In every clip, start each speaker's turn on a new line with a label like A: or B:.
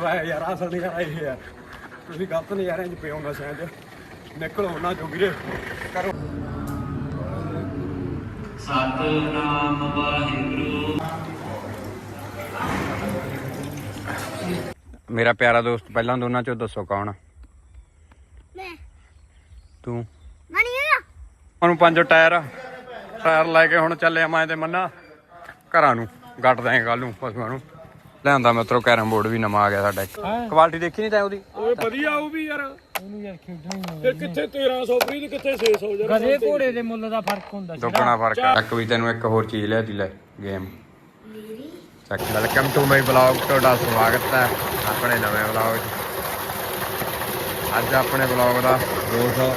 A: ਵਾਹ ਯਾਰ ਅਸਲ ਨਜ਼ਾਰਾ ਇਹ ਹੈ। ਤੁਸੀਂ ਗਲਤ ਨਜ਼ਾਰਿਆਂ 'ਚ ਪਿਓ ਨਸ਼ਿਆਂ 'ਚ ਨਿਕਲੋ ਉਹਨਾਂ ਚੋਂ ਵੀਰੇ। ਕਰੋ।
B: ਸਤਨਾਮ ਵਾਹਿਗੁਰੂ।
C: ਮੇਰਾ ਪਿਆਰਾ ਦੋਸਤ ਪਹਿਲਾਂ ਦੋਨਾਂ ਚੋਂ ਦੱਸੋ ਕੌਣ ਆ?
D: ਮੈਂ।
C: ਤੂੰ।
D: ਮਨੀ ਆ
C: ਉਹਨੂੰ ਪੰਜ ਟਾਇਰ ਆ। ਟਾਇਰ ਲੈ ਕੇ ਹੁਣ ਚੱਲੇ ਮੈਂ ਤੇ ਮੰਨਾ। ਘਰਾਂ ਨੂੰ ਗੱਟ ਦਾਂਗੇ ਕੱਲ ਨੂੰ ਪਸ਼ੂਆਂ ਨੂੰ। ਲਿਆਂਦਾ ਮਿੱਤਰੋ ਕੈਰਮ ਬੋਰਡ ਵੀ ਨਵਾਂ ਆ ਗਿਆ ਸਾਡਾ ਇੱਕ। ਕੁਆਲਿਟੀ ਦੇਖੀ ਨਹੀਂ ਤੈਂ ਉਹਦੀ?
A: ਓਏ ਵਧੀਆ ਉਹ ਵੀ ਯਾਰ। ਉਹਨੂੰ ਯਾਰ ਖੇਡਣਾ ਕਿੱਥੇ 1300 ਫਰੀ ਤੇ ਕਿੱਥੇ 600 ਜਰਾ
E: ਗਧੇ ਘੋੜੇ ਦੇ ਮੁੱਲ ਦਾ ਫ਼ਰਕ ਹੁੰਦਾ ਸੀ
C: ਦੁੱਗਣਾ ਫ਼ਰਕ ਆ। ਇੱਕ ਵੀ ਤੈਨੂੰ ਇੱਕ ਹੋਰ ਚੀਜ਼ ਲਿਆਤੀ ਲੈ ਗੇਮ ਚੱਕ ਵੈਲਕਮ ਟੂ ਮਾਈ ਬਲੌਗ ਤੁਹਾਡਾ ਸਵਾਗਤ ਹੈ ਆਪਣੇ ਨਵੇਂ ਬਲੌਗ 'ਚ। ਅੱਜ ਆਪਣੇ ਬਲੌਗ ਦਾ 200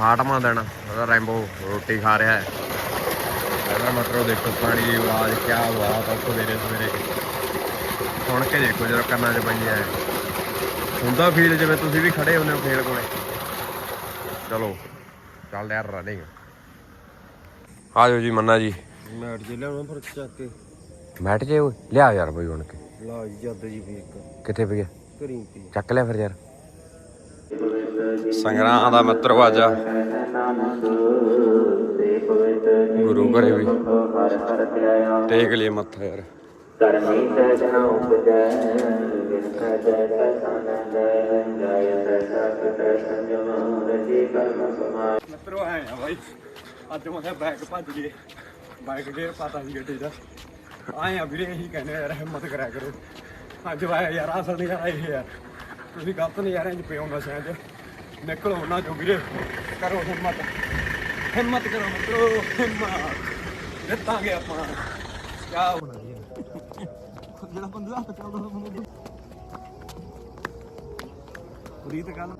C: ਹਾਟਮਾ ਦੇਣਾ ਉਹਦਾ ਰੈਂਬੋ ਰੋਟੀ ਖਾ ਰਿਹਾ ਹੈ। ਇਹਦਾ ਮਤਲਬ ਦੇਖੋ ਪਾਣੀ ਦੀ ਆਵਾਜ਼ ਕੀ ਆਵਾਜ਼ ਆ ਸਵੇਰੇ ਸਵੇਰੇ। ਸੁਣ ਕੇ ਦੇਖੋ ਜਦੋਂ ਕੰਨਾਂ 'ਚ ਪਈ ਹੈ। ਹੁੰਦਾ ਫੀਲ ਜਿਵੇਂ ਤੁਸੀਂ ਵੀ ਖੜੇ ਹੁੰਦੇ ਹੋ ਫੇਲ ਕੋਲੇ। ਚਲੋ ਚੱਲ ਯਾਰ ਰਨਿੰਗ ਆ ਜਾਓ ਜੀ ਮੰਨਾ ਜੀ।
A: ਮੈਟ ਜੇ ਲਿਆਉਣਾ ਫਿਰ ਚੱਕ ਕੇ।
C: ਮੈਟ ਜੇ ਲਿਆ ਯਾਰ ਬਈ ਬਣ ਕੇ।
A: ਲਾ ਜੀ ਜੱਦ ਜੀ ਫੇਕ
C: ਕਿੱਥੇ ਪਿਆ
A: ਕਰੀ ਪੀ
C: ਚੱਕ ਲਿਆ ਫਿਰ ਯਾਰ। ਸੰਗਰਾਂ ਦਾ ਮਿੱਤਰ ਵਾਜਾ। ਗੁਰੂ ਘਰੇ ਵੀ। ਟੇਕ ਲਈ ਮੱਥਾ ਯਾਰ।
B: ਕਰਮੀ ਸਹਿਜ ਉਪਜੈ ਵਿਨ ਸਹਿਜ ਤਨ ਜੈ ਸਤ ਸੰਜਮ ਰਜੀ ਕਰਮ ਸਮਾਇ
A: ਮਿੱਤਰੋ ਆਏ ਆ ਬਾਈ। ਅੱਜ ਮੈਂ ਕਿਹਾ ਬੈਗ ਭੱਜ ਗਏ। ਬਾਈਕ ਗੇਅਰ ਪਤਾ ਸੀ ਗੱਡੀ ਦਾ। ਆਏ ਆ ਵੀਰੇ, ਇਹੀ ਕਹਿੰਦੇ ਯਾਰ, ਹਿੰਮਤ ਕਰਿਆ ਕਰੋ। ਅੱਜ ਵਾਇਆ ਯਾਰ, ਅਸਲ ਨਜ਼ਾਰਾ ਇਹ ਹੈ ਤੁਸੀਂ ਗਲਤ ਨਜ਼ਾਰਿਆਂ 'ਚ ਪਿਓ ਨਸ਼ਿਆਂ 'ਚ ਨਿਕਲੋ ਨਾ ਚੋਂ ਵੀਰੇ। ਕਰੋ ਹਿੰਮਤ। ਹਿੰਮਤ ਕਰੋ ਮਿੱਤਰੋ ਹਿੰਮਤ ਜਿੱਤਾਂਗੇ ਆਪਾਂ ਕਿਆ ਹੋਣਾ ਜੀ ਜਿਹੜਾ ਬੰਦਾ ਹੱਥ ਚੱਲਦਾ ਉਹਨੂੰ ਰੀਤ ਗੱਲ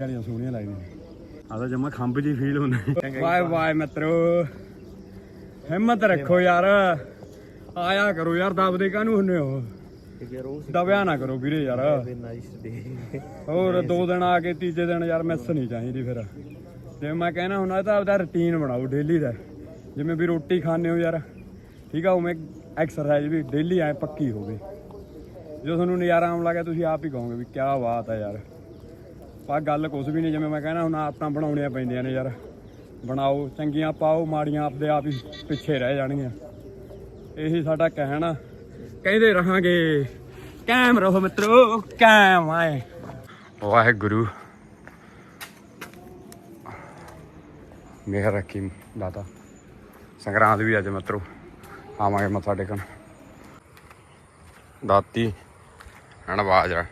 A: ਗਾਲੀਆਂ ਸੋਹਣੀਆਂ ਲੱਗਦੀਆਂ। ਆ ਤਾਂ ਜਮਾ ਖੰਭ ਜੀ ਫੀਲ ਹੁੰਦੇ। ਵਾਏ ਵਾਏ ਮਿੱਤਰੋ, ਹਿੰਮਤ ਰੱਖੋ ਯਾਰ। ਆਇਆ ਕਰੋ ਯਾਰ, ਦਬਦੇ ਕਾਹਨੂੰ ਹੁੰਨੇ ਹੋ? ਦਬਿਆ ਨਾ ਕਰੋ ਵੀਰੇ ਯਾਰ। ਹੋਰ ਦੋ ਦਿਨ ਆ ਕੇ ਤੀਜੇ ਦਿਨ ਯਾਰ ਮਿਸ ਨਹੀਂ ਚਾਹੀਦੀ ਫਿਰ। ਜੇ ਮੈਂ ਕਹਿਣਾ ਹੁੰਦਾ ਤਾਂ ਆਪਦਾ ਰੁਟੀਨ ਬਣਾਓ ਡੇਲੀ ਦਾ। ਜਿਵੇਂ ਵੀ ਰੋਟੀ ਖਾਣੇ ਹੋ ਯਾਰ, ਠੀਕ ਆ, ਉਵੇਂ ਐਕਸਰਸਾਈਜ਼ ਵੀ ਡੇਲੀ ਐ ਪੱਕੀ ਹੋਵੇ ਜੋ ਤੁਹਾਨੂੰ ਨਜ਼ਾਰਾ ਆਉਣ ਲੱਗਾ ਤੁਸੀਂ ਆਪ ਹੀ ਕਹੋਗੇ ਵੀ ਕਿਆ ਬਾਤ ਆ ਯਾਰ। ਪਰ ਗੱਲ ਕੁਝ ਵੀ ਨਹੀਂ, ਜਿਵੇਂ ਮੈਂ ਕਹਿਣਾ ਹੁਣ ਆਦਤਾਂ ਬਣਾਉਣੀਆਂ ਪੈਂਦੀਆਂ ਨੇ ਯਾਰ। ਬਣਾਓ, ਚੰਗੀਆਂ ਪਾਓ, ਮਾੜੀਆਂ ਆਪਦੇ ਆਪ ਹੀ ਪਿੱਛੇ ਰਹਿ ਜਾਣਗੀਆਂ। ਇਹੀ ਸਾਡਾ ਕਹਿਣਾ। ਕਹਿੰਦੇ ਰਹਾਂਗੇ ਕਾਇਮ ਰਹੋ ਮਿੱਤਰੋ ਕਾਇਮ ਆਏ।
C: ਵਾਹਿਗੁਰੂ। ਮੇਹਰ ਰੱਖੀ ਦਾਤਾ। ਸੰਗਰਾਂਦ ਵੀ ਅੱਜ ਮਿੱਤਰੋ, ਆਵਾਂਗੇ ਮੱਥਾ ਟੇਕਣ। ਦਾਤੀ, ਹਣ ਬਾਜਰਾ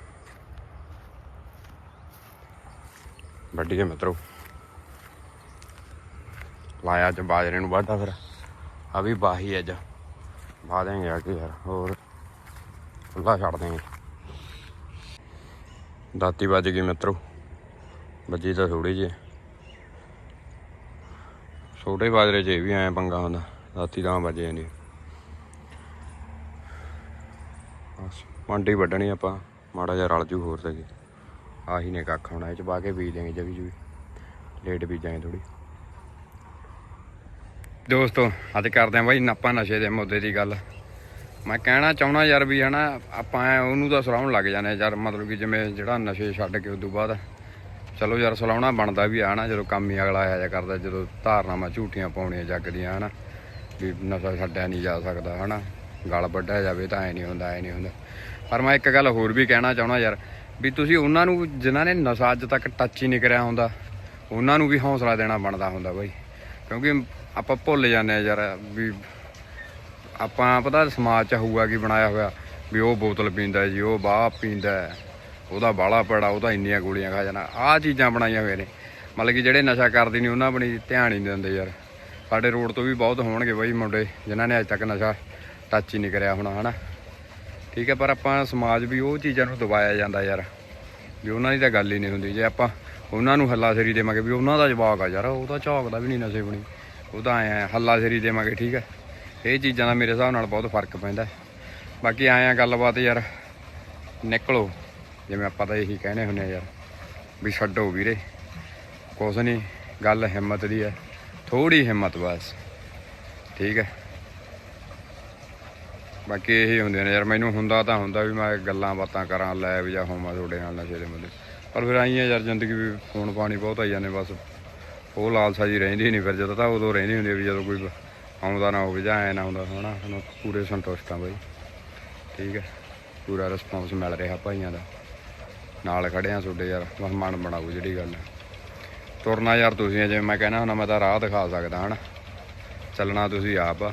C: ਵੱਡੀ ਜੇ ਮਿੱਤਰੋ। ਲਾਇਆ ਅੱਜ ਬਾਜਰੇ ਨੂੰ ਵਾਢਾ ਫਿਰ। ਆ ਵੀ ਬਾਹੀ ਅੱਜ। ਬਾਹ ਦੇਂਗੇ ਆ ਕੇ ਯਾਰ, ਹੋਰ ਖੁੱਲਾ ਛੱਡ ਦੇਂਗੇ ਦਾਤੀ ਵੱਜ ਗਈ ਮਿੱਤਰੋ। ਵੱਜੀ ਤਾਂ ਥੋੜੀ ਜਿਹੀ। ਛੋਟੇ ਬਾਜਰੇ 'ਚ ਇਹ ਵੀ ਐ ਪੰਗਾ ਹੁੰਦਾ ਰਾਤੀ ਤਾਂ ਵੱਜ ਜਾਂਦੀ ਬਸ ਮੰਡੀ ਵੱਢਣੀ ਆਪਾਂ, ਮਾੜਾ ਜਿਹਾ ਰਲ ਜੂ ਹੋਰ ਸਕੇ ਆਹੀ ਨੇ ਕੱਖ ਹੋਣਾ, ਇਹ ਚ ਪਾ ਕੇ ਬੀਜ ਦੇਂਗੇ ਜਵੀ ਜਵੀ। ਲੇਟ ਬੀਜਾਂਗੇ ਥੋੜੀ ਦੋਸਤੋ, ਅੱਜ ਕਰਦੇ ਆਂ ਬਾਈ ਆਪਾਂ ਨਸ਼ੇ ਦੇ ਮੁੱਦੇ ਦੀ ਗੱਲ। ਮੈਂ ਕਹਿਣਾ ਚਾਹੁੰਦਾ ਯਾਰ ਵੀ ਹਨਾ, ਆਪਾਂ ਉਹਨੂੰ ਤਾਂ ਸਲਾਉਣ ਲੱਗ ਜਾਂਦੇ ਯਾਰ, ਮਤਲਬ ਕਿ ਜਿਵੇਂ ਜਿਹੜਾ ਨਸ਼ੇ ਛੱਡ ਕੇ ਉਦੋਂ ਬਾਅਦ ਚਲੋ ਯਾਰ ਸਲਾਉਣਾ ਬਣਦਾ ਵੀ ਆ ਨਾ ਜਦੋਂ ਕੰਮ ਹੀ ਅਗਲਾ ਆਇਆ ਜਾ ਕਰਦਾ, ਜਦੋਂ ਧਾਰਨਾਵਾਂ ਝੂਠੀਆਂ ਪਾਉਣੀਆਂ ਜੱਗਦੀਆਂ ਹਨਾ, ਵੀ ਨਸ਼ਾ ਛੱਡਿਆ ਨਹੀਂ ਜਾ ਸਕਦਾ ਹਨਾ, ਗਲ ਵੱਢਿਆ ਜਾਵੇ ਤਾਂ ਐ ਨਹੀਂ ਹੁੰਦਾ, ਐ ਨਹੀਂ ਹੁੰਦਾ। ਪਰ ਮੈਂ ਇੱਕ ਗੱਲ ਹੋਰ ਵੀ ਕਹਿਣਾ ਚਾਹੁੰਦਾ ਯਾਰ ਵੀ ਤੁਸੀਂ ਉਹਨਾਂ ਨੂੰ, ਜਿਨ੍ਹਾਂ ਨੇ ਨਸ਼ਾ ਅੱਜ ਤੱਕ ਟੱਚ ਹੀ ਨਹੀਂ ਕਰਿਆ ਹੁੰਦਾ, ਉਹਨਾਂ ਨੂੰ ਵੀ ਹੌਸਲਾ ਦੇਣਾ ਬਣਦਾ ਹੁੰਦਾ ਬਾਈ। ਕਿਉਂਕਿ ਆਪਾਂ ਭੁੱਲ ਜਾਂਦੇ ਆ ਯਾਰ ਵੀ ਆਪਾਂ ਪਤਾ ਸਮਾਜ ਚ ਹੋਊਗਾ ਕੀ ਬਣਾਇਆ ਹੋਇਆ, ਵੀ ਉਹ ਬੋਤਲ ਪੀਂਦਾ ਜੀ, ਉਹ ਬਾਹ ਪੀਂਦਾ, ਉਹਦਾ ਬਾਲਾ ਪੜਾ ਉਹਦਾ ਇੰਨੀਆਂ ਗੋਲੀਆਂ ਖਾ ਜਾਣਾ ਆਹ ਚੀਜ਼ਾਂ ਬਣਾਈਆਂ ਹੋਈਆਂ ਨੇ। ਮਤਲਬ ਕਿ ਜਿਹੜੇ ਨਸ਼ਾ ਕਰਦੇ ਨੇ ਉਹਨਾਂ ਬਣੀ ਧਿਆਨ ਹੀ ਨਹੀਂ ਦਿੰਦੇ ਯਾਰ। ਸਾਡੇ ਰੋਡ ਤੋਂ ਵੀ ਬਹੁਤ ਹੋਣਗੇ ਬਾਈ ਮੁੰਡੇ, ਜਿਨ੍ਹਾਂ ਨੇ ਅੱਜ ਤੱਕ ਨਸ਼ਾ ਟੱਚ ਹੀ ਨਹੀਂ ਕਰਿਆ ਹੋਣਾ, ਹਨਾ? ਠੀਕ ਹੈ, ਪਰ ਆਪਾਂ ਸਮਾਜ ਵੀ ਉਹ ਚੀਜ਼ਾਂ ਨੂੰ ਦਬਾਇਆ ਜਾਂਦਾ ਯਾਰ, ਵੀ ਉਹਨਾਂ ਦੀ ਤਾਂ ਗੱਲ ਹੀ ਨਹੀਂ ਹੁੰਦੀ। ਜੇ ਆਪਾਂ ਉਹਨਾਂ ਨੂੰ ਹੱਲਾ ਸੇਰੀ ਦੇਵਾਂਗੇ, ਵੀ ਉਹਨਾਂ ਦਾ ਜਵਾਕ ਆ ਯਾਰ, ਉਹ ਤਾਂ ਝੌਕਦਾ ਵੀ ਨਹੀਂ ਨਸ਼ੇ ਬਣੀ। ਉਹ ਤਾਂ ਆਇਆ ਹੱਲਾ ਸੇਰੀ ਦੇਵਾਂਗੇ, ਠੀਕ ਹੈ। ਇਹ ਚੀਜ਼ਾਂ ਦਾ ਮੇਰੇ ਹਿਸਾਬ ਨਾਲ ਬਹੁਤ ਫ਼ਰਕ ਪੈਂਦਾ। ਹੈ। ਬਾਕੀ ਆਇਆ ਗੱਲਬਾਤ ਯਾਰ, ਨਿਕਲੋ। ਜਿਵੇਂ ਆਪਾਂ ਤਾਂ ਇਹੀ ਕਹਿੰਦੇ ਹੁੰਦੇ ਆ ਯਾਰ, ਵੀ ਛੱਡੋ ਵੀਰੇ। ਕੁਛ ਨਹੀਂ, ਗੱਲ ਹਿੰਮਤ ਦੀ ਹੈ। ਥੋੜੀ ਹਿੰਮਤ ਬਸ। ਠੀਕ ਹੈ। ਬਾਕੀ ਇਹੀ ਹੁੰਦੇ ਨੇ ਯਾਰ, ਮੈਨੂੰ ਹੁੰਦਾ ਤਾਂ ਹੁੰਦਾ ਵੀ ਮੈਂ ਗੱਲਾਂ ਬਾਤਾਂ ਕਰਾਂ, ਲੈ ਵੀ ਜਾਂ ਹੋਵਾਂ ਤੁਹਾਡੇ ਨਾਲ ਨਸ਼ੇ ਦੇ ਮੁੱਦੇ। ਪਰ ਫਿਰ ਆਈ ਆ ਯਾਰ ਜ਼ਿੰਦਗੀ ਵੀ ਫੋਨ ਪਾਣੀ ਬਹੁਤ ਆਈ ਜਾਂਦੇ, ਬਸ ਉਹ ਲਾਲਸਾ ਜੀ ਰਹਿੰਦੀ ਨਹੀਂ ਫਿਰ ਜਦੋਂ ਤਾਂ ਉਦੋਂ ਰਹਿੰਦੀ ਹੁੰਦੀ ਵੀ ਜਦੋਂ ਕੋਈ ਆਉਂਦਾ ਨਾ ਹੋਵੇ ਜਾਂ ਐ ਨਾ ਆਉਂਦਾ ਹਨਾ? ਹੁਣ ਪੂਰੇ ਸੰਤੁਸ਼ਟ ਆ ਬਾਈ। ਠੀਕ ਹੈ ਪੂਰਾ ਰਿਸਪੌਂਸ ਮਿਲ ਰਿਹਾ ਭਾਈਆਂ ਦਾ। ਨਾਲ ਖੜੇ ਆ ਤੁਹਾਡੇ ਯਾਰ, ਬਸ ਮਨ ਬਣਾਓ ਜਿਹੜੀ ਗੱਲ ਤੁਰਨਾ ਯਾਰ ਤੁਸੀਂ ਜਿਵੇਂ ਮੈਂ ਕਹਿਣਾ ਹੁੰਦਾ ਮੈਂ ਤਾਂ ਰਾਹ ਦਿਖਾ ਸਕਦਾ, ਹਨਾ? ਚੱਲਣਾ ਤੁਸੀਂ ਆਪ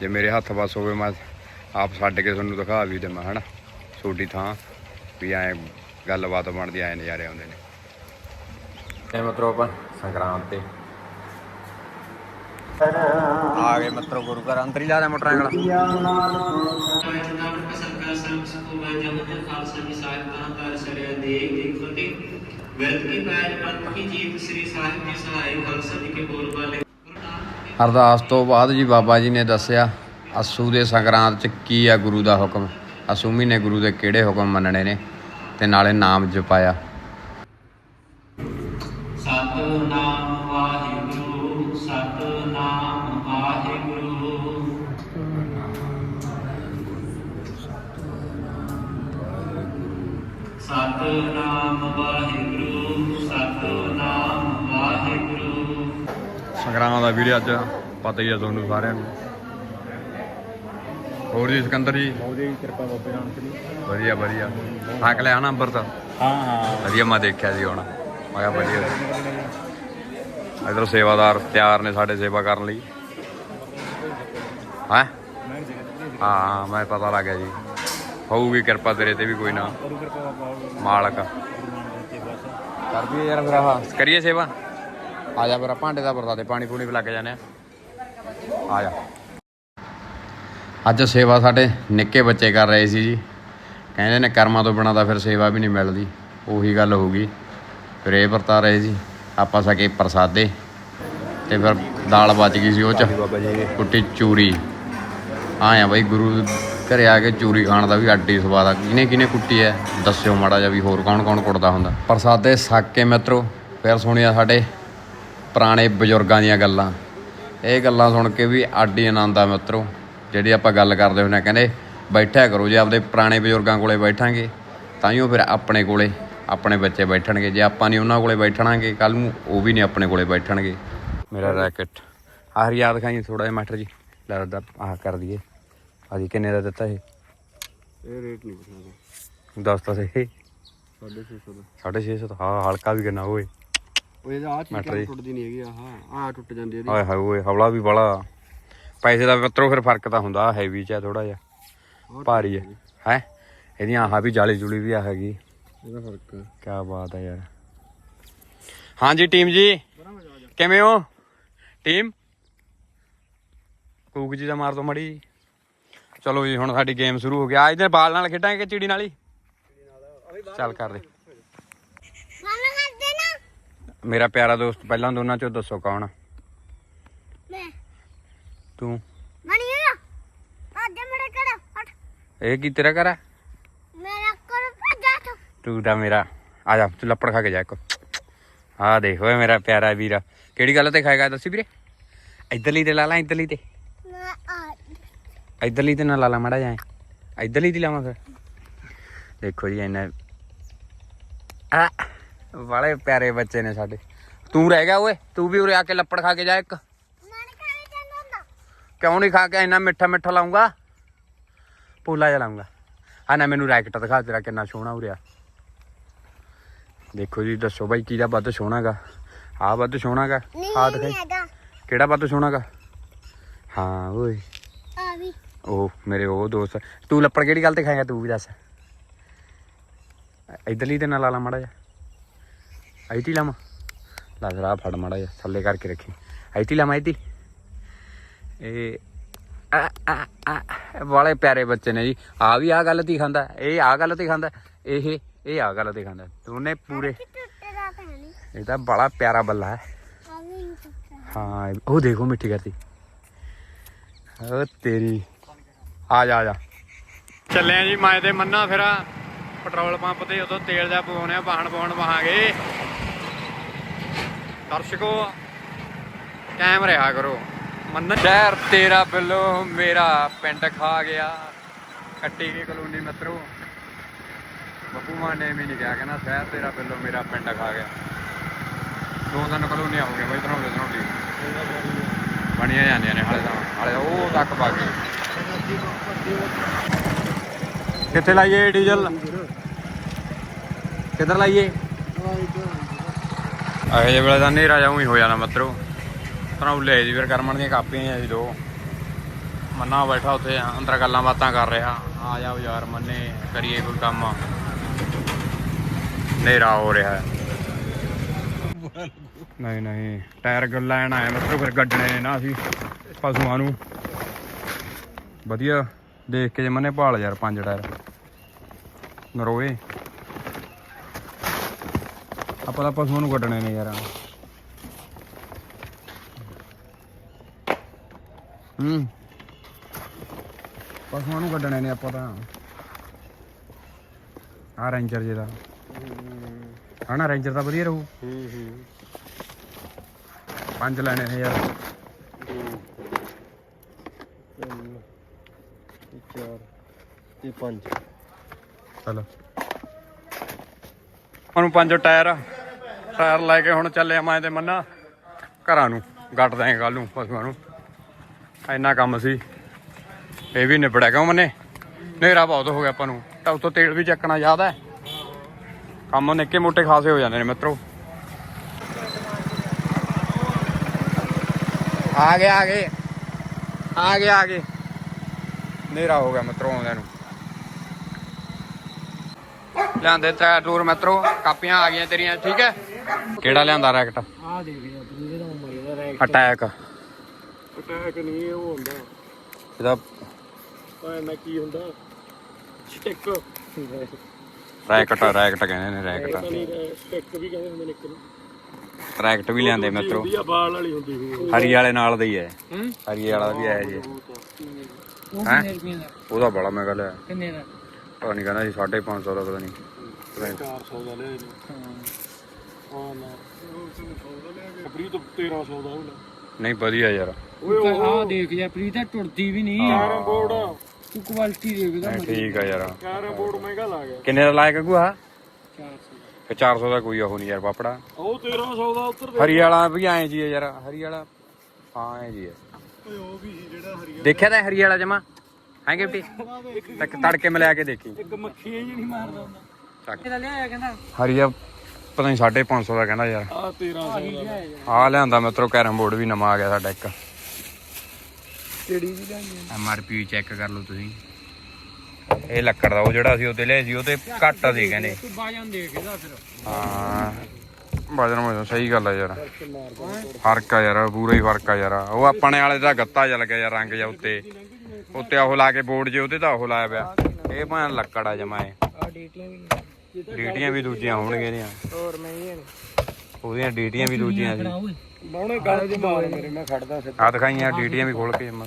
C: ਜੇ ਮੇਰੇ ਹੱਥ ਬਸ ਹੋਵੇ ਮੈਂ ਆਪ ਛੱਡ ਕੇ ਤੁਹਾਨੂੰ ਦਿਖਾ ਵੀ ਦੇਵਾਂ ਹਨਾ, ਛੋਟੀ ਥਾਂ ਵੀ ਐ ਗੱਲਬਾਤ ਬਣਦੀ, ਐ ਨਜ਼ਾਰੇ ਆਉਂਦੇ ਨੇ। ਤੇ ਮਤਰੋ ਆਪਾਂ ਸੰਗਰਾਮ ਤੇ। ਆ ਗਏ ਮਤਰੋ ਗੁਰੂ ਘਰ, ਅੰਦਰ ਹੀ ਲਾ ਦੇ ਮੋਟਰਾਂ ਅਰਦਾਸ ਤੋਂ ਬਾਅਦ ਜੀ ਬਾਬਾ ਜੀ ਨੇ ਦੱਸਿਆ ਅਸੂ ਦੇ ਸੰਗਰਾਂਦ ਚ ਕੀ ਆ ਗੁਰੂ ਦਾ ਹੁਕਮ? ਅਸੂ ਮਹੀਨੇ ਗੁਰੂ ਦੇ ਕਿਹੜੇ ਹੁਕਮ ਮੰਨਣੇ ਨੇ ਤੇ ਨਾਲੇ ਨਾਮ ਜਪਾਇਆ।
F: ਸਤਨਾਮ ਵਾਹਿਗੁਰੂ ਸਤਨਾਮ ਵਾਹਿਗੁਰੂ। ਸਤਨਾਮ ਵਾਹਿਗੁਰੂ ਸਤਨਾਮ ਵਾਹਿਗੁਰੂ।
C: ਸੰਗਰਾਂਦ ਦਾ ਵੀਡੀਓ ਅੱਜ ਪਤਾ ਹੀ ਆ ਤੁਹਾਨੂੰ ਸਾਰਿਆਂ ਨੂੰ। ਹੋਰ ਜੀ ਸਿਕੰਦਰ ਜੀ?
A: ਉਹਦੀ ਕਿਰਪਾ ਬਾਬੇ ਨਾਨਕ ਦੀ
C: ਵਧੀਆ ਵਧੀਆ। ਥੱਕ ਲਿਆ ਨਾ ਅੰਬਰ ਤਾਂ
A: ਹਾਂ ਹਾਂ।
C: ਵਧੀਆ ਮੈਂ ਦੇਖਿਆ ਜੀ ਹੁਣ। ਮੈਂ ਕਿਹਾ ਵਧੀਆ ਇਧਰ ਸੇਵਾਦਾਰ ਤਿਆਰ ਨੇ ਸਾਡੇ ਸੇਵਾ ਕਰਨ ਲਈ। ਹੈ? ਹਾਂ ਮੈਂ ਪਤਾ ਲੱਗ ਗਿਆ ਜੀ। ਹੋਊਗੀ ਕਿਰਪਾ ਤੇਰੇ ਤੇ ਵੀ ਕੋਈ ਨਾ। ਮਾਲਕ। ਕਰ ਦਈਏ ਯਾਰ ਫਿਰ ਆਹ। ਕਰੀਏ ਸੇਵਾ? ਆ ਜਾ ਫਿਰ ਭਾਂਡੇ ਦਾ ਵਰਤਾ ਦੇ ਪਾਣੀ ਪੂਣੀ ਵੀ ਲੱਗ ਜਾਣੇ ਆ। ਆ ਜਾ। ਅੱਜ ਸੇਵਾ ਸਾਡੇ ਨਿੱਕੇ ਬੱਚੇ ਕਰ ਰਹੇ ਸੀ ਜੀ। ਕਹਿੰਦੇ ਨੇ ਕਰਮਾਂ ਤੋਂ ਬਿਨਾਂ ਤਾਂ ਫਿਰ ਸੇਵਾ ਵੀ ਨਹੀਂ ਮਿਲਦੀ। ਉਹੀ ਗੱਲ ਹੋ ਗਈ। ਫਿਰ ਇਹ ਵਰਤਾ ਰਹੇ ਸੀ। ਆਪਾਂ ਸਕੇ ਪ੍ਰਸਾਦੇ। ਤੇ ਫਿਰ ਦਾਲ ਬਚ ਗਈ ਸੀ ਉਹ ਚ। ਕੁੱਟੀ ਚੂਰੀ। ਆਇਆ ਬਈ ਗੁਰੂ ਘਰੇ ਆ ਕੇ ਚੂਰੀ ਖਾਣ ਦਾ ਵੀ ਅੱਡੀ ਸਵਾਦ ਆ। ਕਿਨੇ ਕਿਨੇ ਕੁੱਟੀ ਐ? ਦੱਸਿਓ ਮਾੜਾ ਜਿਹਾ ਵੀ ਹੋਰ ਕੌਣ ਕੌਣ ਕੁੱਟਦਾ ਹੁੰਦਾ। ਪ੍ਰਸਾਦੇ ਛੱਕ ਕੇ ਮਿੱਤਰੋ ਫਿਰ ਸੁਣਿਆ ਸਾਡੇ ਪੁਰਾਣੇ ਬਜ਼ੁਰਗਾਂ ਦੀਆਂ ਗੱਲਾਂ। ਇਹ ਗੱਲਾਂ ਸੁਣ ਕੇ ਵੀ ਆਡੀ ਆਨੰਦ ਆ ਮਿੱਤਰੋ। ਜਿਹੜੀ ਆਪਾਂ ਗੱਲ ਕਰਦੇ ਆ ਕਹਿੰਦੇ ਬੈਠਿਆ ਕਰੋ ਜੇ ਆਪਦੇ ਪੁਰਾਣੇ ਬਜ਼ੁਰਗਾਂ ਕੋਲੇ ਬੈਠਾਂਗੇ ਤਾਂ ਹੀ ਉਹ ਫਿਰ ਆਪਣੇ ਕੋਲੇ ਆਪਣੇ ਬੱਚੇ ਬੈਠਣਗੇ। ਜੇ ਆਪਾਂ ਨਹੀਂ ਉਹਨਾਂ ਕੋਲੇ ਬੈਠਣਾਂਗੇ ਕੱਲ ਨੂੰ ਉਹ ਵੀ ਨਹੀਂ ਆਪਣੇ ਕੋਲੇ ਬੈਠਣਗੇ। ਮੇਰਾ ਰੈਕਟ। ਆਹ ਯਾਦ ਖਾਈ ਥੋੜਾ ਜਿਹਾ ਮਾਸਟਰ ਜੀ। ਲੱਗਦਾ ਆਹ ਕਰ ਦਈਏ। ਆਜੀ ਕਿੰਨੇ ਦਾ ਦਿੱਤਾ ਇਹ?
A: ਇਹ ਰੇਟ ਨਹੀਂ
C: ਦੱਸ ਤਾਂ ਸਹੀ।
A: 650 ਦਾ।
C: 650 ਹਾਂ ਹਲਕਾ ਵੀ ਕਿੰਨਾ ਓਏ।
A: ਉਹ ਇਹਦਾ ਆ। ਚੀਜ਼ ਟੁੱਟਦੀ ਨਹੀਂ ਹੈਗੀ ਆਹ ਆਹ ਟੁੱਟ ਜਾਂਦੀ ਇਹਦੀ।
C: ਹਾਏ ਹਾਏ ਓਏ ਹੌਲਾ ਵੀ ਬੜਾ ਪੈਸੇ ਦਾ ਮਿੱਤਰੋ ਫਿਰ ਫ਼ਰਕ ਤਾਂ ਹੁੰਦਾ ਹੈਵੀ ਚ ਥੋੜਾ ਜਿਹਾ ਭਾਰੀ ਹੈ ਹੈ? ਇਹਦੀਆਂ ਆਹ ਵੀ ਜਾਲੀ ਜੁਲੀ ਵੀ ਆ ਹੈਗੀ।
A: ਇਹਦਾ ਫ਼ਰਕ ਹੈ
C: ਕੀ ਬਾਤ ਹੈ ਯਾਰ। ਹਾਂਜੀ ਟੀਮ ਜੀ। ਕਿਵੇਂ ਹੋ? ਟੀਮ? ਕੂਕ ਜੀ ਦਾ ਮਾਰ ਦੋ ਮੜੀ ਚਲੋ ਜੀ ਹੁਣ ਸਾਡੀ ਗੇਮ ਸ਼ੁਰੂ ਹੋ ਗਿਆ ਅੱਜ ਦੇ ਬਾਲ ਨਾਲ ਖੇਡਾਂਗੇ ਕਿ ਚਿੜੀ ਨਾਲ ਹੀ? ਚੱਲ ਕਰ ਦੇ। ਮੇਰਾ ਪਿਆਰਾ ਦੋਸਤ ਪਹਿਲਾਂ ਦੋਨਾਂ ਚੋਂ ਦੱਸੋ ਕੌਣ ਤੂੰ
D: ਮਨੀ ਆ ਅੱਜ ਮੇਰੇ ਕੋਲ ਹਟ
C: ਇਹ ਕੀ ਤੇਰਾ ਘਰ ਹੈ
D: ਮੇਰਾ ਕੋਲ ਭੱਜਾ ਤੂੰ
C: ਤੂੰ ਤਾਂ ਮੇਰਾ ਆ ਜਾ ਤੂੰ ਲੱਪੜ ਖਾ ਕੇ ਜਾ ਇੱਕ ਆ ਦੇਖ ਓਏ ਮੇਰਾ ਪਿਆਰਾ ਵੀਰਾ ਕਿਹੜੀ ਗੱਲ ਤੇ ਖਾਏਗਾ ਦੱਸੀ ਵੀਰੇ ਇਧਰਲੀ ਤੇ ਲਾ ਲਾ ਇਧਰਲੀ ਤੇ
D: ਮੈਂ ਆ
C: ਇਧਰਲੀ ਤੇ ਨਾ ਲਾ ਲਾ ਮੜਾ ਜਾਏ ਇਧਰਲੀ ਤੇ ਲਾਵਾਂ ਫਿਰ ਦੇਖੋ ਜੀ ਇੰਨਾ ਆ ਵਾਲੇ ਪਿਆਰੇ ਬੱਚੇ ਨੇ ਕਿਉਂ ਨਹੀਂ ਖਾ ਕੇ ਇੰਨਾ ਮਿੱਠਾ ਮਿੱਠਾ ਲਾਉਂਗਾ? ਪੋਲਾ ਜਿਹਾ ਲਾਉਂਗਾ। ਆ ਨਾ ਮੈਨੂੰ ਰੈਕਟ ਦਿਖਾ ਤੇਰਾ ਕਿੰਨਾ ਸੋਹਣਾ ਉਰਿਆ ਦੇਖੋ ਜੀ ਦੱਸੋ ਬਾਈ ਕਿਹਦਾ ਵੱਧ ਸੋਹਣਾਗਾ। ਆ ਵੱਧ ਸੋਹਣਾਗਾ। ਆ ਦਿਖਾਈ। ਕਿਹੜਾ ਵੱਧ ਸੋਹਣਾਗਾ? ਹਾਂ ਓਏ।
D: ਆ ਵੀ।
C: ਉਹ ਮੇਰੇ ਉਹ ਦੋਸਤ। ਤੂੰ ਲੱਪੜ ਕਿਹੜੀ ਗੱਲ ਤੇ ਖਾਏਗਾ ਤੂੰ ਵੀ ਦੱਸ। ਇਧਰਲੀ ਤੇ ਨਾ ਲਾ ਲਾ ਮੜਾ ਜਾ ਆਈਤੀ ਲਾਵਾਂ। ਲਾ ਜਰਾ ਫੜ ਮੜਾ ਜਾ ਥੱਲੇ ਕਰਕੇ ਰੱਖੀ। ਆਈਤੀ ਲਾਵਾਂ ਆਈਤੀ ਇਹ ਆ ਆ ਆ ਵਾਲੇ ਪਿਆਰੇ ਬੱਚੇ ਨੇ ਜੀ। ਆ ਵੀ ਆ ਗੱਲ ਤੀ ਖਾਂਦਾ ਇਹ ਆ ਗੱਲ ਤੀ ਖਾਂਦਾ ਇਹ ਇਹ ਆ ਗੱਲ ਦਿਖਾਉਂਦਾ ਦੋਨੇ ਪੂਰੇ
D: ਤਾਂ
C: ਇਹ ਤਾਂ ਬੜਾ ਪਿਆਰਾ ਬੱਲਾ ਹੈ। ਹਾਂ ਉਹ ਦੇਖੋ ਮਿੱਠੀ ਕਰਤੀ। ਓ ਤੇਰੀ ਆ ਜਾ ਆ ਜਾ। ਚੱਲੇ ਆ ਜੀ ਮਾਏ ਦੇ ਮੰਨਾ ਫਿਰ। ਪੈਟਰੋਲ ਪੰਪ ਤੇ ਉਦੋਂ ਤੇਲ ਜਾ ਪਵਾਉਣੇ ਆ ਵਾਹਣ ਪਾਉਣ ਵਾਹਾਂਗੇ। ਦਰਸ਼ਕੋ ਕਾਇਮ ਰਿਹਾ ਕਰੋ। ਮੰਨਾ ਸ਼ਹਿਰ ਤੇਰਾ ਬਿੱਲੋ, ਮੇਰਾ ਪਿੰਡ ਖਾ ਗਿਆ। ਕੱਟੀ ਗਈ ਕਲੋਨੀ ਮਿੱਤਰੋ। ਬੱਬੂ ਮਾਨ ਨੇ ਵੀ ਨਹੀਂ ਕਿਹਾ, ਕਹਿੰਦਾ ਸ਼ਹਿਰ ਤੇਰਾ ਬਿੱਲੋ, ਮੇਰਾ ਪਿੰਡ ਖਾ ਗਿਆ। ਦੋ ਦਿਨ ਕਲੋਨੀਆਂ ਹੋ ਗਈਆਂ ਬਈ ਬਣਾਉਂਦੇ ਬਣਾਉਂਦੇ ਬਣੀਆਂ ਜਾਂਦੀਆਂ ਨੇ ਹਾਲੇ ਤਾਂ, ਹਾਲੇ ਉਹ ਤੱਕ ਪਾ ਗਏ। ਕਿੱਥੇ ਲਾਈਏ ਡੀਜ਼ਲ? ਕਿੱਧਰ ਲਾਈਏ? ਆਏ ਜੇ ਵੇਲੇ ਤਾਂ ਨੇਰਾ ਜਾਉਂ ਹੀ ਹੋ ਜਾਣਾ ਮਤਰੋ। ਲੈ ਜੀ ਫਿਰ ਕਰਮਣ ਦੀਆਂ ਕਾਪੀਆਂ ਆ ਜੀ ਦੋ। ਮੰਨਾ ਬੈਠਾ ਉੱਥੇ, ਅੰਦਰ ਗੱਲਾਂ ਬਾਤਾਂ ਕਰ ਰਿਹਾ। ਆ ਜਾ ਯਾਰ ਮੰਨੇ, ਕਰੀਏ ਕੋਈ ਕੰਮ। ਨੇਰਾ ਹੋ ਰਿਹਾ ਹੈ। ਨਹੀਂ ਨਹੀਂ, ਟਾਇਰ ਲੈਣ ਆਇਆ ਮਤਲਬ ਫਿਰ ਗੱਡਣੇ ਨਾ ਅਸੀਂ, ਪਸ਼ੂਆਂ ਨੂੰ। ਵਧੀਆ, ਦੇਖ ਕੇ ਜੇ ਮੰਨੇ ਭਾਲ ਯਾਰ, ਪੰਜ ਟਾਇਰ। ਨਰੋਏ। ਆਪਾਂ ਤਾਂ ਪਸ਼ੂਆਂ ਨੂੰ ਕੱਢਣੇ ਨੇ ਯਾਰ। ਹੂੰ। ਪਸ਼ੂਆਂ ਨੂੰ ਕੱਢਣੇ ਨੇ ਆਪਾਂ ਤਾਂ। ਆ ਰੇਂਜਰ ਜਿਹਦਾ। ਹਣਾ ਰੇਂਜਰ ਤਾਂ ਵਧੀਆ ਰਹੂ। ਪੰਜ ਲੈਣੇ ਨੇ ਯਾਰ।
A: ਇਹ ਪੰਜ
C: ਚਲੋ। ਉਹਨੂੰ ਪੰਜ ਟਾਇਰ ਟਾਇਰ ਲੈ ਕੇ ਹੁਣ ਚੱਲੇ ਆ ਮੈਂ ਤੇ ਮੰਨਾ। ਘਰਾਂ ਨੂੰ। ਗੱਡ ਦਾਂਗੇ ਕੱਲ ਨੂੰ ਪਸ਼ੂਆਂ ਨੂੰ। ਇੰਨਾ ਕੰਮ ਸੀ। ਇਹ ਵੀ ਨਿਬੜਿਆ ਕਿਉਂ ਮੰਨੇ ਹਨੇਰਾ ਬਹੁਤ ਹੋ ਗਿਆ ਆਪਾਂ ਨੂੰ। ਤਾਂ ਉਤੋਂ ਤੇਲ ਵੀ ਚੱਕਣਾ ਯਾਦ ਹੈ। ਕੰਮ ਨਿੱਕੇ ਮੋਟੇ ਖਾਸੇ ਹੋ ਜਾਂਦੇ ਨੇ ਮਿੱਤਰੋ। ਆ ਗਏ ਆ ਗਏ। ਆ ਗਏ ਆ ਗਏ। ਹਨੇਰਾ ਹੋ ਗਿਆ ਮਿੱਤਰੋ ਆਉਂਦਿਆਂ ਨੂੰ। ਲਿਆਂਦੇ ਟਾਇਰ ਟੂਰ ਮਿੱਤਰੋ। ਕਾਪੀਆਂ ਆ ਗਈਆਂ ਤੇਰੀਆਂ ਠੀਕ ਹੈ? ਕਿਹੜਾ ਲਿਆਂਦਾ ਰੈਕਟ?
E: ਆ ਦੇਖ ਯਾਰ ਇਹਦੇ ਦਾ ਮਜ਼ਾ ਰੈਕ
C: ਅਟੈਕ
A: ਅਟੈਕ ਨਹੀਂ ਇਹ ਉਹ ਹੁੰਦਾ।
C: ਇਹਦਾ
A: ਭਾਵੇਂ ਨਾ ਕੀ ਹੁੰਦਾ? ਸਟਿਕ।
C: ਰੈਕਟ ਰੈਕਟ ਕਹਿੰਦੇ ਨੇ ਰੈਕਟ
A: ਸਟਿਕ ਵੀ ਕਹਿੰਦੇ ਹੁੰਦੇ ਨੇ ਇੱਕ ਨੂੰ।
C: ਰੈਕਟ ਵੀ ਲਿਆਂਦੇ ਮਿੱਤਰੋ।
A: ਹੁੰਦੀ ਆ ਬਾਲ ਵਾਲੀ ਹੁੰਦੀ ਸੀ
C: ਹਰੀ ਵਾਲੇ ਨਾਲ ਦਾ ਹੀ। ਹੈ? ਹਰੀ ਵਾਲਾ ਵੀ ਆਇਆ ਜੀ।
E: ਉਹ
C: ਹੈਂ? ਉਹਦਾ ਬੜਾ ਮੈਂ ਲਿਆ।
E: ਕਿੰਨੇ ਦਾ?
C: ਪਤਾ ਨਹੀਂ ਕਹਿੰਦਾ ਸੀ 550 ਦਾ ਪਤਾ ਨਹੀਂ।
A: 400 ਦਾ ਲਿਆ ਜੀ ਹਾਂ। ਨਾ। ਕਪਰੀ ਤੋਂ 1300 ਦਾ ਹੋਣਾ।
C: ਨਹੀਂ ਵਧੀਆ ਯਾਰ।
E: ਓਏ ਆ ਦੇਖ ਯਾਰ ਪ੍ਰੀਤ ਇਹ ਟੁੱਟਦੀ ਵੀ ਨਹੀਂ
A: ਕੈਰਮ ਬੋਰਡ
E: ਤੂੰ ਕੁਆਲਿਟੀ ਦੇਖਦਾ
C: ਨਹੀਂ, ਠੀਕ ਆ ਯਾਰ।
A: ਕੈਰਮ ਬੋਰਡ ਮਹਿੰਗਾ ਲਾ ਗਿਆ।
C: ਕਿੰਨੇ ਦਾ ਲਾਇਆ ਕਗੂ ਆ?
E: 400
C: ਤੇ 400 ਦਾ ਕੋਈ ਉਹ ਨਹੀਂ ਯਾਰ ਪਾਪੜਾ।
A: ਉਹ 1300 ਦਾ ਉੱਤਰ
C: ਹਰੀ ਵਾਲਾ ਵੀ ਐਂ ਜੀ ਯਾਰ ਹਰੀ ਵਾਲਾ ਹਾਂ ਐਂ ਜੀ ਹੈ
A: ਓਏ ਉਹ ਵੀ ਸੀ ਜਿਹੜਾ ਹਰੀ
C: ਦੇਖਿਆ ਤਾਂ ਹਰੀ ਵਾਲਾ ਜਮਾ? ਹੈ ਗਿਫਟੀ ਤੱਕ ਤੜਕੇ ਮਿਲਿਆ ਕੇ ਦੇਖੀ।
A: ਇੱਕ ਮੱਖੀ ਜੀ ਨਹੀਂ ਮਾਰਦਾ ਹੁੰਦਾ।
C: ਚੱਕ
E: ਇਹਦਾ ਲਿਆਇਆ ਕਹਿੰਦਾ?
C: ਹਰੀਆ ਪਤਾ ਨਹੀਂ 550 ਦਾ ਕਹਿੰਦਾ ਯਾਰ।
A: ਆ 1300 ਦਾ।
C: ਆ ਲਿਆਂਦਾ ਮਿੱਤਰੋ ਕੈਰਮ ਬੋਰਡ ਵੀ ਨਵਾਂ ਆ ਗਿਆ ਸਾਡਾ ਇੱਕ।
A: ਕਿਹੜੀ ਵੀ ਲੈਣੀ
C: ਐਮ ਆਰ ਪੀ ਚੈੱਕ ਕਰ ਲਓ ਤੁਸੀਂ। ਇਹ ਲੱਕੜ ਦਾ ਉਹ ਜਿਹੜਾ ਸੀ ਉਹ ਤੇ ਲਿਆ ਸੀ ਉਹ ਤੇ ਘੱਟ ਦੇ ਕਹਿੰਦੇ।
E: ਤੂੰ ਬਾਜਾਂ ਦੇਖ ਇਹਦਾ ਫਿਰ।
C: ਹਾਂ ਬਾਜਰ ਮਜਾ ਸਹੀ ਗੱਲ ਆ ਯਾਰ। ਫ਼ਰਕ ਆ ਯਾਰ ਪੂਰਾ ਹੀ ਫ਼ਰਕ ਆ ਯਾਰ। ਉਹ ਆਪਣੇ ਵਾਲੇ ਦਾ ਗੱਤਾ ਚੱਲ ਗਿਆ ਯਾਰ ਰੰਗ ਜਿਹਾ ਉੱਤੇ। ਉੱਤੇ ਉਹ ਲਾ ਕੇ ਬੋਰਡ ਜੇ ਉਹਦੇ ਤਾਂ ਉਹ ਲਾਇਆ ਪਿਆ। ਇਹ ਭਾਂ ਲੱਕੜ ਆ ਜਮਾ ਇਹ।
E: ਆ ਡੀਟੀਆਂ ਵੀ
C: ਡੀਟੀਆਂ ਵੀ ਦੂਜੀਆਂ ਹੋਣਗੀਆਂ ਇਹਦੀਆਂ।
E: ਹੋਰ ਮਹਿੰਗੀਆਂ ਨੇ।
C: ਉਹਦੀਆਂ ਡੀਟੀਆਂ ਵੀ ਦੂਜੀਆਂ ਸੀ।
A: ਬਾਉਣੇ ਗੱਲ ਚ ਮਾਰ ਮੇਰੇ ਮੈਂ ਖੜਦਾ ਸਿੱਧਾ।
C: ਆ ਦਿਖਾਈਆਂ ਡੀਟੀਆਂ ਵੀ ਖੋਲ ਕੇ ਜਮਾ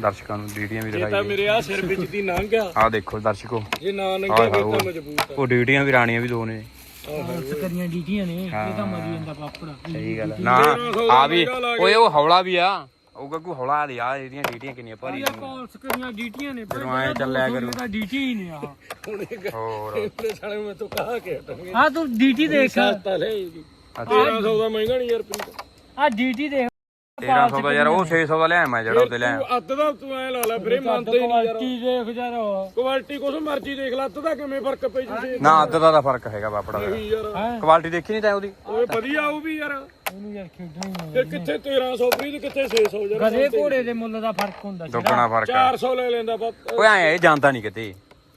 C: ਦਰਸ਼ਕਾਂ ਨੂੰ ਡੀਟੀਆਂ ਵੀ
A: ਇਹ ਤਾਂ
C: ਦਿਖਾਈਆਂ
A: ਮੇਰੇ ਆ ਸਿਰ ਵਿੱਚ ਦੀ ਲੰਘ ਗਿਆ
C: ਆ ਦੇਖੋ ਦਰਸ਼ਕੋ।
A: ਜੇ ਨਾ ਲੰਘਿਆ ਫਿਰ ਤਾਂ ਮਜ਼ਬੂਤ
C: ਉਹ ਡੀਟੀਆਂ ਵੀ ਰਾਣੀਆਂ ਵੀ ਦੋ ਨੇ।
E: ਉਸ ਕਰੀਆਂ ਡੀਟੀਆਂ ਨੇ ਇਹ ਤਾਂ ਮਰੀ ਜਾਂਦਾ ਪਾਪੜਾ।
C: ਸਹੀ ਗੱਲ ਆ। ਨਾ ਆ ਵੀ ਓਏ ਉਹ ਹੌਲਾ ਵੀ ਆ। ਉਹ ਗੱਗੂ ਹੌਲਾ ਦੇ ਆ ਇਹਦੀਆਂ ਡੀਟੀਆਂ ਕਿੰਨੀਆਂ ਭਾਰੀ ਨੇ।
E: ਕੋਲਸ ਕਰੀਆਂ ਡੀਟੀਆਂ ਨੇ?
C: ਜਦੋਂ ਐਂ ਚੱਲਿਆ ਕਰੂ।
E: ਤਾਂ ਡੀਟੀ ਹੀ ਨੇ ਆਹ।
C: ਹੋਰ।
A: ਆਪਣੇ ਸਾਲੇ ਮੈਂ ਤੋਂ ਕਹਾ ਕੇ ਹਟਾਂਗੇ
E: ਆ ਤੂੰ ਡੀਟੀ ਦੇਖ।
A: ਸਸਤਾ ਲੈ ਜੀ।
C: ਅੱਛਾ।
A: 1300 ਦਾ ਮਹਿੰਗਾ ਨਹੀਂ ਯਾਰ ਪ੍ਰੀਤ।
E: ਆ ਡੀਟੀ ਦੇਖ।
C: 1300 ਦਾ ਯਾਰ ਉਹ 600 ਦਾ ਲਿਆ ਮੈਂ ਜਿਹੜਾ ਉਹਦੇ ਲਿਆ
A: ਤੂੰ ਅੱਧ ਦਾ ਤੂੰ ਐ ਲਾ ਲੈ ਵੀਰੇ ਮੰਨਦੇ ਨਹੀਂ ਯਾਰ
E: ਕੁਆਲਿਟੀ ਦੇਖ ਯਾਰ
A: ਕੁਆਲਿਟੀ ਕੁਛ ਮਰਜ਼ੀ ਦੇਖ ਲੈ ਅੱਧ ਦਾ ਕਿਵੇਂ ਫ਼ਰਕ ਪਈ ਜੀ
C: ਨਾ ਅੱਧ ਦਾ ਤਾਂ ਫ਼ਰਕ ਹੈਗਾ ਬਾਪੜਾ ਦਾ
A: ਯਾਰ।
E: ਹੈ?
C: ਕੁਆਲਿਟੀ ਦੇਖੀ ਨਹੀਂ ਤੈਂ ਉਹਦੀ?
A: ਓਏ ਵਧੀਆ ਉਹ ਵੀ ਯਾਰ।
E: ਉਹਨੂੰ ਯਾਰ ਖੇਡਣਾ ਹੀ
A: ਤੇ ਕਿੱਥੇ 1300 ਪ੍ਰੀਤ ਕਿੱਥੇ 600 ਯਾਰ
E: ਗਧੇ ਘੋੜੇ ਦੇ ਮੁੱਲ ਦਾ ਫ਼ਰਕ ਹੁੰਦਾ ਸੀ
C: ਦੁੱਗਣਾ ਫ਼ਰਕ ਆ।
A: 400 ਲੈ ਲੈਂਦਾ ਬਸ
C: ਓਏ ਐ ਇਹ ਜਾਂਦਾ ਨਹੀਂ ਕਿਤੇ।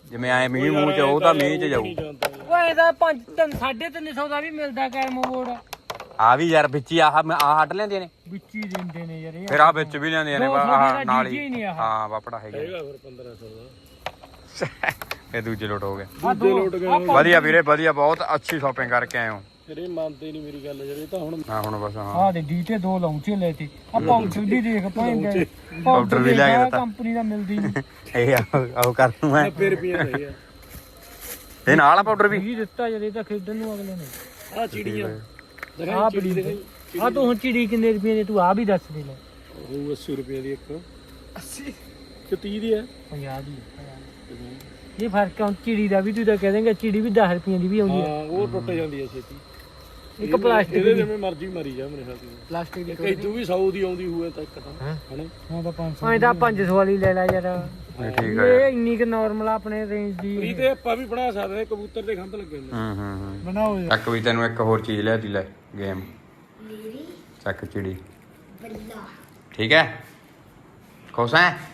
C: ਜਿਵੇਂ ਐ ਮੀਂਹ ਮੂੰਹ ਚ ਉਹ ਤਾਂ ਮੀਂਹ ਚ ਜਾਊ।
E: ਓਏ ਇਹਦਾ 5 350 ਦਾ ਵੀ ਮਿਲਦਾ ਕੈਰਮ ਬੋਰਡ।
C: ਆ ਵੀ ਯਾਰ ਵਿੱਚ ਹੀ ਆਹ ਆਹ ਹਟ ਲੈਂਦੀਆਂ ਨੇ।
E: ਵਿੱਚ ਹੀ ਦਿੰਦੇ ਨੇ ਯਾਰ ਇਹ
C: ਫਿਰ ਆ ਵਿੱਚ ਵੀ ਲੈਂਦੀਆਂ ਨੇ
E: ਦੋ ਸੌ
C: ਆਹ ਨਾਲ
E: DJ ਹੀ
C: ਹੀ
E: ਨਹੀਂ ਆਹ।
C: ਹਾਂ ਬਾਪੜਾ ਹੈਗਾ।
A: ਹੈਗਾ ਫਿਰ 1500 ਦਾ।
C: ਇਹ ਦੂਜੇ ਲੋਟ ਹੋ ਗਏ।
E: ਦੋ। ਆਹ
C: ਵਧੀਆ ਵੀਰੇ ਵਧੀਆ ਬਹੁਤ ਅੱਛੀ ਸ਼ਾਪਿੰਗ ਕਰਕੇ ਆਏ ਹੋ।
A: ਇਹ ਮੰਨਦੇ ਨਹੀਂ ਮੇਰੀ ਗੱਲ ਜਿਹੜੇ ਤਾਂ ਹੁਣ
C: ਹਾਂ ਹੁਣ ਬਸ ਹਾਂ।
E: ਆ ਦੇ ਡੀ ਤੇ ਦੋ ਲਾਉਂਚੇ ਲੈ ਤੇ। ਆ ਪਾਊਡਰ ਵੀ ਦੇਖ ਭਾਂਗੇ
C: ਪਾਊਡਰ ਵੀ ਲਿਆ ਕੇ ਦਿੱਤਾ।
E: ਕੰਪਨੀ ਦਾ ਮਿਲਦੀ ਨਹੀਂ
C: ਇਹ ਆਹ ਕਰ ਦੂੰ ਮੈਂ।
A: 90 ਰੁਪਏ ਦੇ ਆ।
C: ਇਹ ਨਾਲ ਆ ਪਾਊਡਰ ਵੀ।
E: ਵੀ ਦਿੱਤਾ ਜਦ ਇਹ ਤਾਂ ਖੇਡਣ ਨੂੰ ਅਗਲੇ ਨੇ।
A: ਆ ਚਿੜੀਆਂ।
E: ਆ ਬੜੀ ਆ ਤੂੰ ਹੁਣ ਚਿੜੀ ਕਿੰਨੇ ਰੁਪਏ ਦੀ ਤੂੰ ਆ ਵੀ ਦੱਸ ਦੇ ਲੈ।
A: ਉਹ 80 ਰੁਪਏ ਦੀ ਇੱਕ। 80 ਕਿ 30 ਦੀ ਹੈ।
E: 50 ਦੀ ਇਹ ਫ਼ਰਕ ਆ ਹੁਣ ਚਿੜੀ ਦਾ ਵੀ ਤੂੰ ਤਾਂ ਕਹਿ ਦੇਂਗਾ ਚਿੜੀ ਵੀ 10 ਰੁਪਏ ਦੀ ਵੀ ਆਉਂਦੀ ਹੈ।
A: ਹਾਂ ਉਹ ਟੁੱਟ ਜਾਂਦੀ ਹੈ ਛੇਤੀ।
E: ਇੱਕ ਪਲਾਸਟਿਕ
A: ਇਹਦੇ
E: ਦੀ।
A: ਜਿਵੇਂ ਮਰਜ਼ੀ ਮਰੀ ਜਾ ਮੇਰੇ ਖਿਆਲ ਨਾਲ।
E: ਪਲਾਸਟਿਕ ਦੀ
A: ਕਈ ਤੂੰ ਵੀ 100 ਦੀ ਆਉਂਦੀ ਹੋਵੇ ਤਾਂ ਇੱਕ ਤਾਂ
E: ਹਾਂ? ਤਾਂ 500 ਐਂ ਤਾਂ 500 ਵਾਲੀ ਲੈ ਲੈ ਯਾਰ।
C: ਇਹ ਠੀਕ ਆ
E: ਇਹ ਇੰਨੀ ਕਿ ਨਾਰਮਲ ਆਪਣੇ ਰੇਂਜ ਦੀ।
A: ਇਹ ਤੇ ਆਪਾਂ ਵੀ ਬਣਾ ਸਕਦੇ ਹਾਂ, ਕਬੂਤਰ ਦੇ ਖੰਭ ਲੱਗੇ ਹੁੰਦੇ
C: ਹੂੰ ਹੂੰ ਹੂੰ।
E: ਬਣਾਓ
C: ਚੱਕ ਵੀ ਤੈਨੂੰ ਇੱਕ ਹੋਰ ਚੀਜ਼ ਲਿਆ ਦੀ ਲੈ। ਗੇਮ। ਚੱਕ ਚਿੜੀ। ਠੀਕ ਹੈ? ਖੁਸ਼ ਹੈ?